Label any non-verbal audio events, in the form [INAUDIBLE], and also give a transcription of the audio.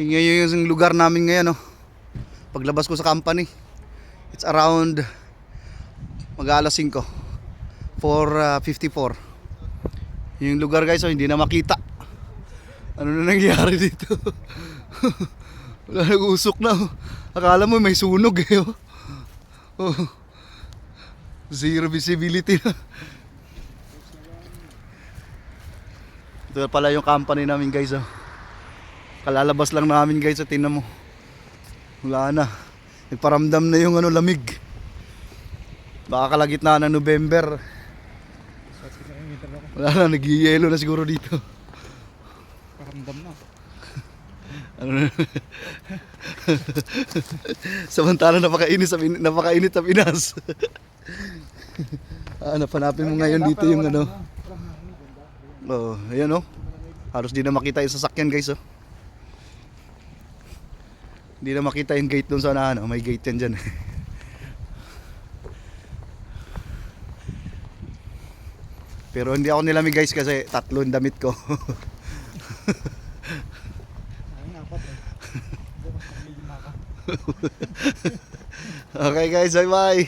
Tingnan nyo yung lugar namin ngayon, no? Paglabas ko sa company, it's around mag-alas 5. 4.54. Yung lugar guys, oh, hindi na makita. Ano na nangyari dito? [LAUGHS] Wala nag-usok na. oh. Akala mo may sunog eh. Oh. Oh. Zero visibility na. Ito pala yung company namin guys. Oh. Kalalabas lang namin guys. Oh. Tingnan mo. Wala na. Nagparamdam na yung ano, lamig. Baka kalagitnaan ng November. Wala na, nag-yelo na siguro dito. Paramdam na. [LAUGHS] Ano na? Samantala napakainit sa Pin- napakainit sa Pinas. [LAUGHS] ah, napanapin mo ngayon dito yung ano. Oh, ayan oh. Halos di na makita yung sasakyan guys oh. Hindi na makita yung gate doon sa ano, may gate yan dyan. [LAUGHS] Pero hindi ako nilamig guys kasi tatlo yung damit ko. [LAUGHS] Okay guys, bye bye.